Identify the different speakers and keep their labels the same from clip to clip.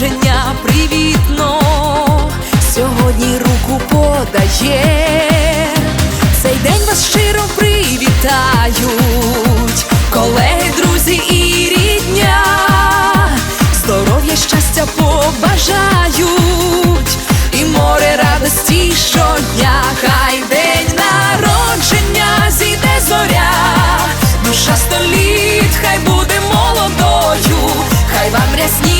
Speaker 1: народження привітно, сьогодні руку подає. Цей день вас щиро привітають, колеги, друзі і рідня, здоров'я, щастя побажають, і море радості щодня, хай день народження зійде зоря, душа століт, хай буде молодою, хай вам рясні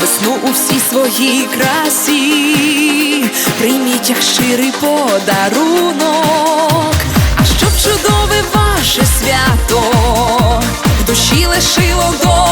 Speaker 1: весну у всій своїй красі, прийміть як щирий подарунок, а щоб чудове ваше свято в душі лишило до